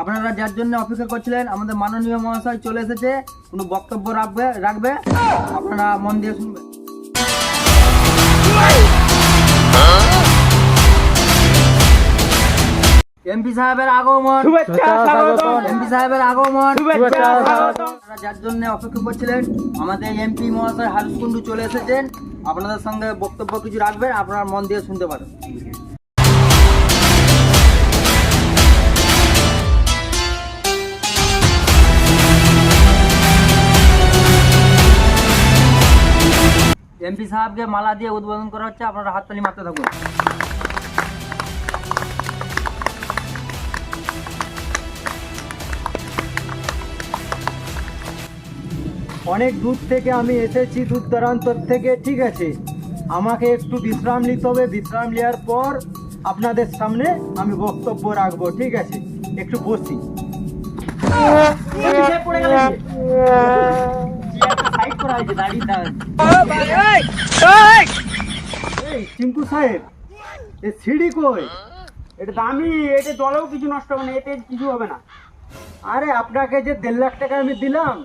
আপনারা যার জন্য অপেক্ষা করছিলেন আমাদের মাননীয় মহাশয় চলে এসেছে কোনো বক্তব্য রাখবে রাখবে? আপনারা মন দিয়ে শুনবেন। এমপি সাহেবের আগমন। এমপি সাহেবের আগমন। যার জন্য অপেক্ষা করছিলেন আমাদের এমপি মহাশয় হারুস কুন্ডু চলে এসেছেন। আপনাদের সঙ্গে বক্তব্য কিছু রাখবেন আপনারা মন দিয়ে শুনতে পারেন। এমপি সাহেবকে মালা দিয়ে উদ্বোধন করা হচ্ছে আপনারা হাততালি মারতে থাকুন। অনেক দূর থেকে আমি এসেছি দূর দূরান্তর থেকে ঠিক আছে? আমাকে একটু বিশ্রাম নিতে হবে বিশ্রাম নেওয়ার পর আপনাদের সামনে আমি বক্তব্য রাখব ঠিক আছে? একটু বসি। চিঙ্কু সাহেব, এ সিঁড়ি কই? এটা দামি, এটা জলেও কিছু নষ্ট হবে না। এতে কিছু হবে না আরে আপনাকে যে দেড় লাখ টাকা আমি দিলাম,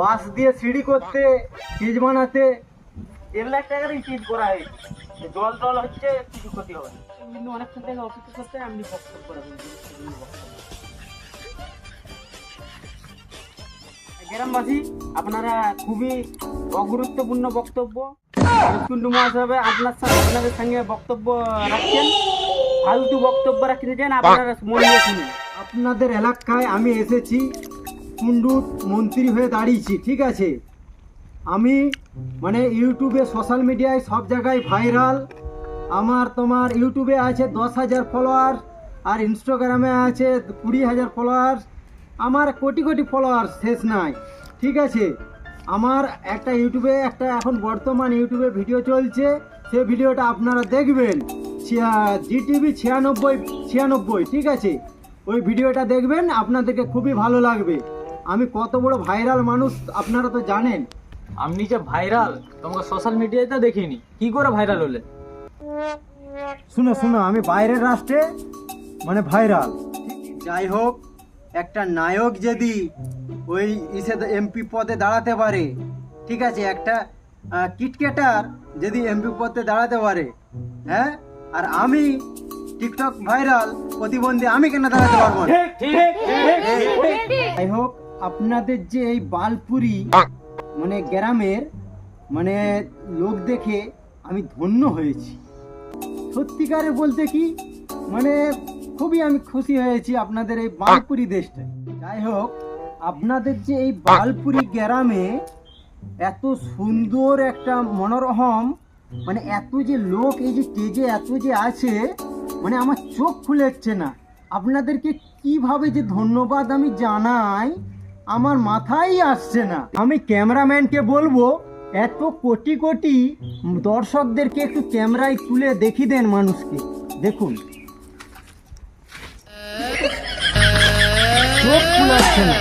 বাস দিয়ে সিঁড়ি করতে চিজ বানাতে দেড় লাখ টাকার চিজ করা হয়েছে জল টল হচ্ছে কিছু ক্ষতি হবে কিন্তু অনেকক্ষণ থেকে অপেক্ষা করতে, আমি রাখব গ্রামবাসী, আপনারা খুবই অগুরুত্বপূর্ণ বক্তব্য কুন্ডু মহাসাহেব আপনার আপনাদের সঙ্গে বক্তব্য রাখছেন। ফালতু বক্তব্য রাখছেন, আপনারা মন দিয়ে শুনুন। আপনাদের এলাকায় আমি এসেছি কুন্ডুর মন্ত্রী হয়ে দাঁড়িয়েছি, ঠিক আছে? আমি মানে ইউটিউবে, সোশ্যাল মিডিয়ায় সব জায়গায় ভাইরাল। আমার তোমার ইউটিউবে আছে দশ হাজার ফলোয়ার, আর ইনস্টাগ্রামে আছে কুড়ি হাজার ফলোয়ার। আমার কোটি কোটি ফলোয়ার শেষ নাই। ঠিক আছে? আমার একটা ইউটিউবে একটা এখন বর্তমান ইউটিউবে ভিডিও চলছে। সেই ভিডিওটা আপনারা দেখবেন। জি টিভি ছিয়ানব্বই ছিয়ানব্বই ঠিক আছে? ওই ভিডিওটা দেখবেন আপনাদেরকে খুবই ভালো লাগবে। আমি কত বড় ভাইরাল মানুষ আপনারা তো জানেন। আপনি যে ভাইরাল তোমাকে সোশ্যাল মিডিয়ায় তো দেখিনি। কি করে ভাইরাল হলে? শুনো শুনো আমি বাইরের রাষ্ট্রে মানে ভাইরাল যাই হোক একটা নায়ক যদি ওই ইসে এমপি পদে দাঁড়াতে পারে ঠিক আছে? একটা কিটকেটার যদি এমপি পদে দাঁড়াতে পারে হ্যাঁ? আর আমি টিকটক ভাইরাল প্রতিবন্ধী আমি কেন দাঁড়াতে পারব যাই হোক আপনাদের যে এই বালপুরি মানে গ্রামের মানে লোক দেখে আমি ধন্য হয়েছি। সত্যিকারে বলতে কি মানে খুবই আমি খুশি হয়েছি আপনাদের এই বালপুরি দেশটা। যাই হোক, আপনাদের যে এই বালপুরি গ্রামে এত সুন্দর একটা মনোরম মানে এত যে লোক এই যে স্টেজে এত যে আছে মানে আমার চোখ খুলেছে না। আপনাদেরকে কীভাবে যে ধন্যবাদ আমি জানাই, আমার মাথায় আসছে না। আমি ক্যামেরাম্যানকে বলব, এত কোটি কোটি দর্শকদেরকে একটু ক্যামেরায় তুলে দেখি দেন মানুষকে। দেখুন। চোখ খুলাচ্ছে না